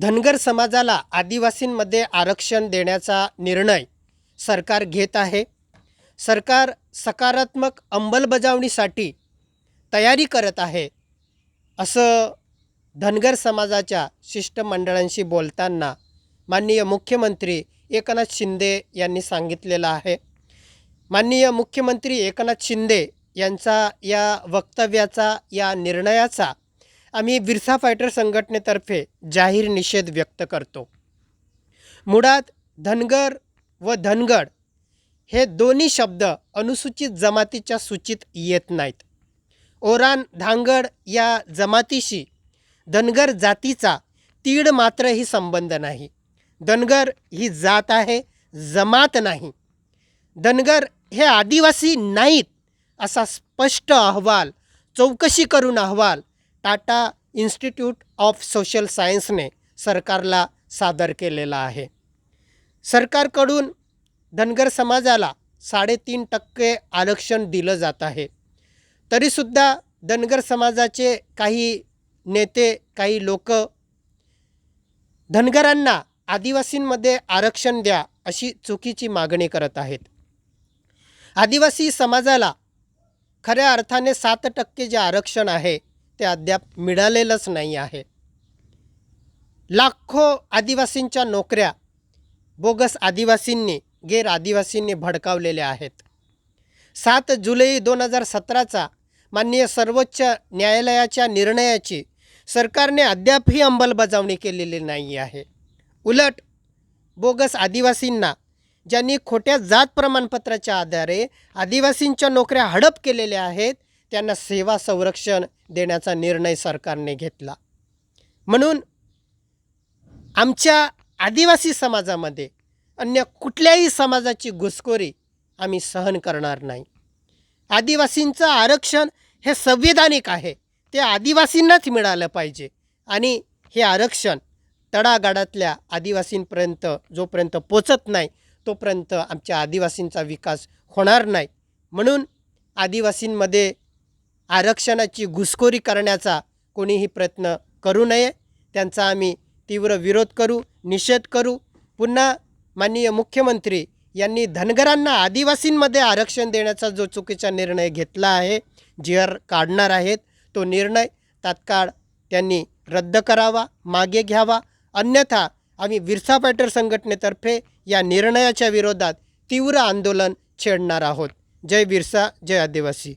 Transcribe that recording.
धनगर समाजाला आदिवासींमध्ये आरक्षण देण्याचा निर्णय सरकार घेत आहे. सरकार सकारात्मक अंमलबजावणीसाठी तयारी करत आहे असं धनगर समाजाच्या शिष्टमंडळांशी बोलताना माननीय मुख्यमंत्री एकनाथ शिंदे यांनी सांगितलेलं आहे. माननीय मुख्यमंत्री एकनाथ शिंदे यांचा या वक्तव्याचा या निर्णयाचा आम्ही बिरसा फायटर संघटनेतर्फे जाहीर निषेध व्यक्त करतो. मुळात धनगर व धनगड हे दोन्ही शब्द अनुसूचित जमातीच्या सूचीत येत नाहीत. ओरान धांगड या जमातीशी धनगर जातीचा तीड मात्रही संबंध नाही. धनगर ही जात आहे जमात नाही. धनगर हे आदिवासी नाहीत असा स्पष्ट अहवाल चौकशी करून अहवाल टाटा इन्स्टिट्यूट ऑफ सोशल सायन्सने सरकारला सादर केलेला आहे. सरकारकडून धनगर समाजाला साडेतीन टक्के आरक्षण दिलं जात आहे. तरीसुद्धा धनगर समाजाचे काही नेते काही लोक धनगरांना आदिवासींमध्ये आरक्षण द्या अशी चुकीची मागणी करत आहेत. आदिवासी समाजाला खऱ्या अर्थाने सात टक्के जे आरक्षण आहे ते अद्याप मिळालेलंच नाही आहे. लाखो आदिवासींच्या नोकऱ्या बोगस आदिवासींनी गैर आदिवासींनी भडकावलेल्या आहेत. सात जुलै दोन हजार सतराचा माननीय सर्वोच्च न्यायालयाच्या निर्णयाची सरकारने अद्यापही अंमलबजावणी केलेली नाही आहे. उलट बोगस आदिवासींना ज्यांनी खोट्या जात प्रमाणपत्राच्या आधारे आदिवासींच्या नोकऱ्या हडप केलेल्या आहेत त्यांना सेवा संरक्षण देण्याचा निर्णय सरकारने घेतला. म्हणून आमच्या आदिवासी समाजामध्ये अन्य कुठल्याही समाजाची घुसखोरी आम्ही सहन करणार नाही. आदिवासींचं आरक्षण हे संविधानिक आहे. ते आदिवासींनाच मिळालं पाहिजे. आणि हे आरक्षण तडागाडातल्या आदिवासींपर्यंत जोपर्यंत पोचत नाही तोपर्यंत आमच्या आदिवासींचा विकास होणार नाही. म्हणून आदिवासींमध्ये आरक्षणाची घुसखोरी करण्याचा कोणीही प्रयत्न करू नये. त्यांचा आम्ही तीव्र विरोध करू निषेध करू. पुन्हा माननीय मुख्यमंत्री यांनी धनगरांना आदिवासींमध्ये आरक्षण देण्याचा जो चुकीचा निर्णय घेतला आहे जी आर काढणार आहेत तो निर्णय तात्काळ त्यांनी रद्द करावा मागे घ्यावा. अन्यथा आम्ही विरसा पॅटर संघटनेतर्फे या निर्णयाच्या विरोधात तीव्र आंदोलन छेडणार आहोत. जय बिरसा जय आदिवासी.